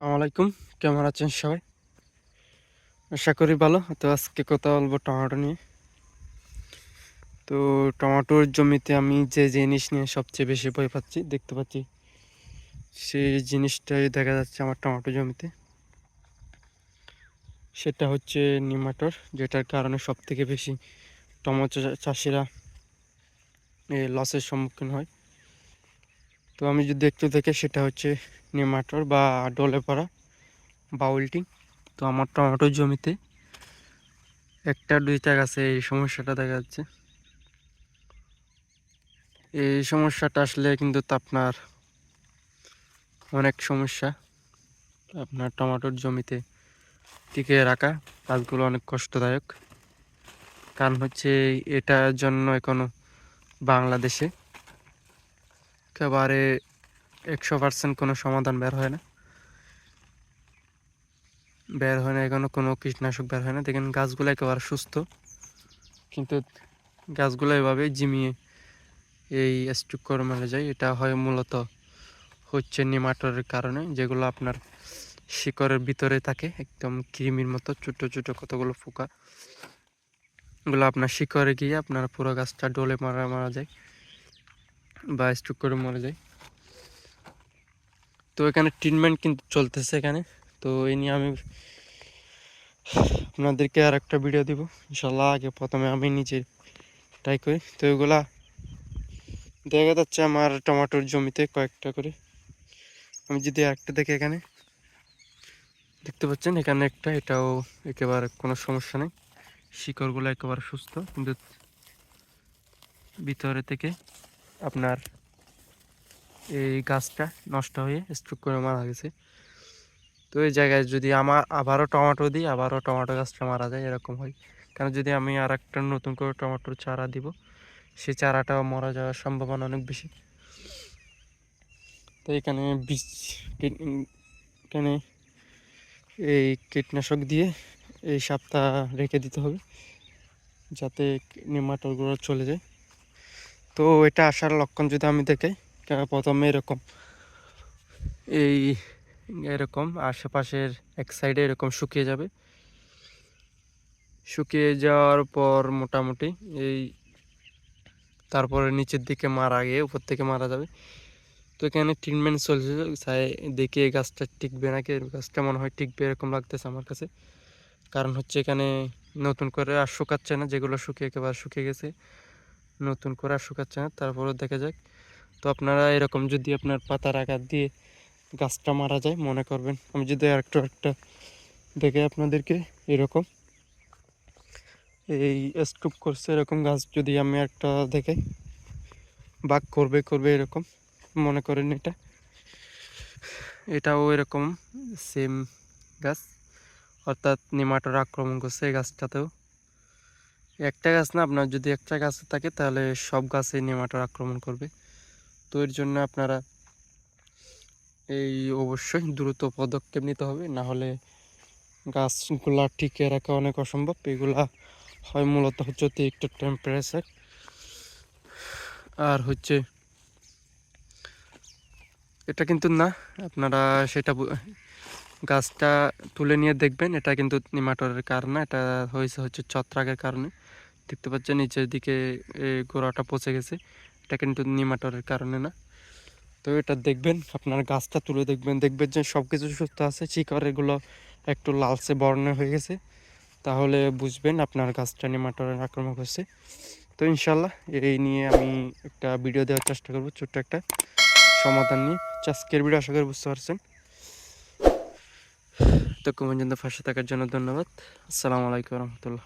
আসসালামাইকুম কেমন আছেন সবাই? আশা করি ভালো। তো আজকে কথা বলব টমাটো নিয়ে। তো টমেটোর জমিতে আমি যে জিনিস নিয়ে সবচেয়ে বেশি ভয় পাচ্ছি, দেখতে পাচ্ছি, সেই জিনিসটাই দেখা যাচ্ছে আমার টমেটো জমিতে। সেটা হচ্ছে নিমাটোর যেটার কারণে সব থেকে বেশি টমেটো চাষিরা লসের সম্মুখীন হয়। তো আমি যদি একটু দেখে, সেটা হচ্ছে নিমাটোর বা ডলে পড়া বাউলটিং তো আমার টমেটোর জমিতে একটা, দুইটা গাছে এই সমস্যাটা দেখা যাচ্ছে। এই সমস্যাটা আসলে কিন্তু আপনার অনেক সমস্যা। আপনার টমেটোর জমিতে টিকে রাখা কাজগুলো অনেক কষ্টদায়ক। কারণ হচ্ছে এটার জন্য এখনও বাংলাদেশে একেবারে একশো পার্সেন্ট কোনো সমাধান বের হয় না। বের হয় না, এখনও কোনো কীটনাশক বের হয় না। দেখেন গাছগুলো একেবারে সুস্থ। কিন্তু গাছগুলো এভাবে জিমিয়ে এই স্টুক করে মারা যায়। এটা হয় মূলত হচ্ছে নিমাটরের কারণে, যেগুলো আপনার শিকড়ের ভিতরে থাকে, একদম কৃমির মতো ছোটো ছোটো কতগুলো পোকা। এগুলো আপনার শিকড়ে গিয়ে আপনার পুরো গাছটা ডলে মারা মারা যায়। বা স্ট্রোক করে মরে যায়। তো এখানে ট্রিটমেন্ট কিন্তু চলতেছে এখানে। তো এই নিয়ে আমি আপনাদেরকে আর একটা ভিডিও দিব। ইনশাল্লাহ আগে প্রথমে আমি নিজে ট্রাই করি। তো এগুলা দেখা যাচ্ছে আমার টমাটোর জমিতে কয়েকটা করে। আমি যদি একটা দেখি এখানে। দেখতে পাচ্ছেন এখানে একটা, এটাও একেবারে কোনো সমস্যা নেই। শিকড়গুলো একেবারে সুস্থ। কিন্তু ভিতরে থেকে আপনার এই গাছটা নষ্ট হয়ে স্ট্রোক করে মারা গেছে। তো এই জায়গায় যদি আমার আবারও টমেটো দিই, আবারও টমেটো গাছটা মারা যায়, এরকম হয়। কারণ যদি আমি আর একটা নতুন করে টমেটোর চারা দিব, সেই চারাটাও মারা যাওয়ার সম্ভাবনা অনেক বেশি। তো এখানে বীজ এখানে এই কীটনাশক দিয়ে এই সপ্তাহ রেখে দিতে হবে, যাতে নিমাটোরগুলো চলে যায়। তো এটা আসার লক্ষণ যদি আমি দেখাই প্রথমে এরকম। এই এরকম, আশেপাশের এক সাইডে এরকম শুকিয়ে যাবে। শুকিয়ে যাওয়ার পর মোটামুটি এই তারপরে নিচের দিকে মারা গিয়ে উপর থেকে মারা যাবে। তো এখানে ট্রিটমেন্ট চলছে দেখে এই গাছটা টিকবে নাকি? গাছটা মনে হয় টিকবে এরকম লাগতেছে আমার কাছে। কারণ হচ্ছে এখানে নতুন করে আর শুকাচ্ছে না, যেগুলো শুকিয়ে একেবারে শুকিয়ে গেছে। নতুন করে শুকাচ্ছে না তারপরে দেখা যাক। তো আপনারা এরকম যদি আপনার পাতার আঘাত দিয়ে গাছটা মারা যায়, মনে করবেন। আমি যদি আরেকটু একটা দেখে আপনাদেরকে এরকম। এই স্টুপ করছে এরকম গাছ, যদি আমি একটা দেখে। বাঘ করবে করবে এরকম, মনে করেন এটা। এটাও এরকম সেম গাছ। অর্থাৎ নিমাটোর আক্রমণ করছে এই গাছটাতেও। একটা গাছ না, আপনার যদি একটা গাছ থাকে তাহলে সব গাছে নিমাটোর আক্রমণ করবে। তো এর জন্য আপনারা এই অবশ্যই দ্রুত পদক্ষেপ নিতে হবে, না হলে গাছগুলা টিকে রাখা অনেক অসম্ভব। এগুলা হয় মূলত হচ্ছে অতিরিক্ত টেম্পারেচার আর হচ্ছে এটা কিন্তু না, আপনারা সেটা গাছটা তুলে নিয়ে দেখবেন, এটা কিন্তু নিমাটরের কারণে, এটা হয়েছে হচ্ছে ছত্রাকের কারণে। দেখতে পাচ্ছেন, নিচের দিকে গোড়াটা পচে গেছে। এটা কিন্তু নিমাটরের কারণে না। তো এটা দেখবেন, আপনার গাছটা তুলে দেখবেন। দেখবেন যে সব কিছু সুস্থ আছে চিকরেগুলো একটু লালচে বর্ণে হয়ে গেছে। তাহলে বুঝবেন আপনার গাছটা নিমাটরের আক্রমণ হচ্ছে তো ইনশাল্লাহ এই নিয়ে আমি একটা ভিডিও দেওয়ার চেষ্টা করব, ছোট্ট একটা সমাধান নিয়ে। আজকের ভিডিও আশা করি বুঝতে পারছেন। তো পর্যন্ত ফাঁসে থাকার জন্য ধন্যবাদ। আসসালামু আলাইকুম রহমতুল্লাহ।